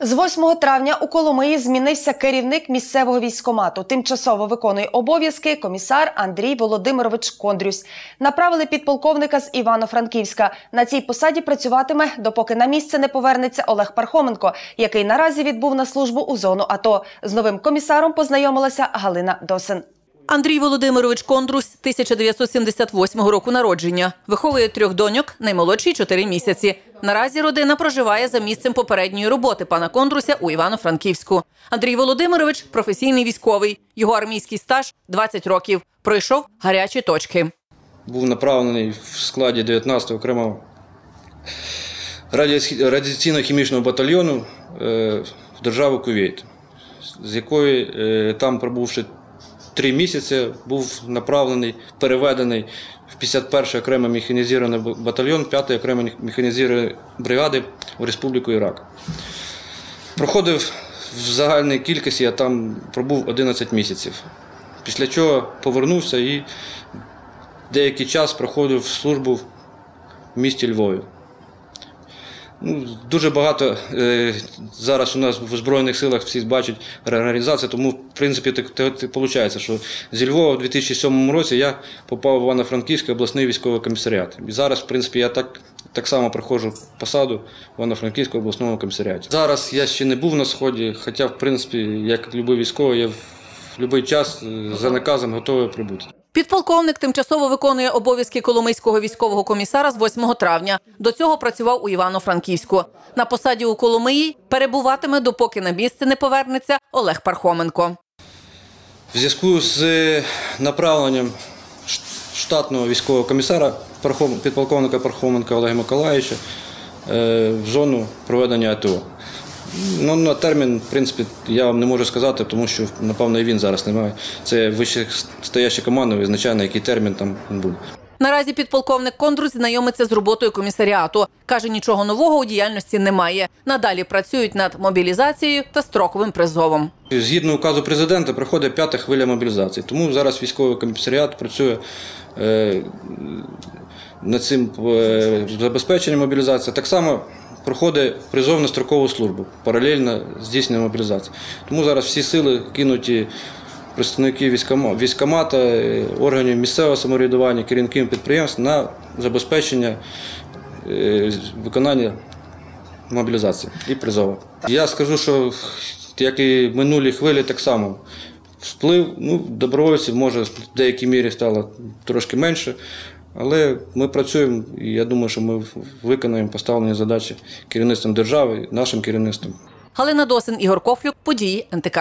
З 8 травня у Коломиї змінився керівник місцевого військомату. Тимчасово виконує обов'язки комісар Андрій Володимирович Кондрюсь. Направили підполковника з Івано-Франківська. На цій посаді працюватиме, допоки на місце не повернеться Олег Пархоменко, який наразі відбув на службу у зону АТО. З новим комісаром познайомилася Галина Досин. Андрій Володимирович Кондрусь 1978 року народження. Виховує трьох доньок, наймолодшій 4 місяці. Наразі родина проживає за місцем попередньої роботи пана Кондруся у Івано-Франківську. Андрій Володимирович професійний військовий. Його армійський стаж 20 років. Пройшов гарячі точки. був направлений в складі 19-го окремого радіаційно-хімічного батальйону е, в державу Кувейт, з якої е, там пробувши три місяці, був направлений, переведений в 51-й окремий механізований батальйон 5-ї окремої механізованої бригади в Республіку Ірак. Проходив в загальній кількості, я там пробув 11 місяців. Після чого повернувся і деякий час проходив службу в місті Львові. Ну, дуже багато е, зараз у нас в Збройних силах всі бачать реорганізацію, тому в принципі так, виходить, що зі Львова у 2007 році я попав в Івано-Франківський обласний військовий комісаріат. І зараз, в принципі, я так, так само проходжу посаду в Івано-Франківському обласному комісаріаті. Зараз я ще не був на сході, хоча, в принципі, як любий військовий, я в будь-який час е, за наказом готовий прибути. Підполковник тимчасово виконує обов'язки Коломийського військового комісара з 8 травня. До цього працював у Івано-Франківську. На посаді у Коломиї перебуватиме, допоки на місце не повернеться Олег Пархоменко. В зв'язку з е, направленням штатного військового комісара підполковника Пархоменка Олега Миколаївича е, в зону проведення АТО. Ну, на термін, в принципі, я вам не можу сказати, тому що, напевно, і він зараз не має. Це вище стояща команда визначає, на який термін там буде. Наразі підполковник Кондрусь знайомиться з роботою комісаріату. Каже, нічого нового у діяльності немає. Надалі працюють над мобілізацією та строковим призовом. Згідно указу президента, проходить п'ята хвиля мобілізації. Тому зараз військовий комісаріат працює е, над цим е, забезпеченням мобілізації. Так само проходить призовно строкову службу, паралельно здійснює мобілізацію. Тому зараз всі сили кинуті представники військома- військкомата, е, органів місцевого самоврядування, керівників підприємств на забезпечення е, виконання мобілізації і призову. Я скажу, що як і минулі хвилі, так само вплив ну, добровольців може в деякій мірі стало трошки менше, але ми працюємо і я думаю, що ми виконаємо поставлені задачі керівництвом держави, нашим керівництвом. Галина Досин, Ігор Кофлюк, події НТК.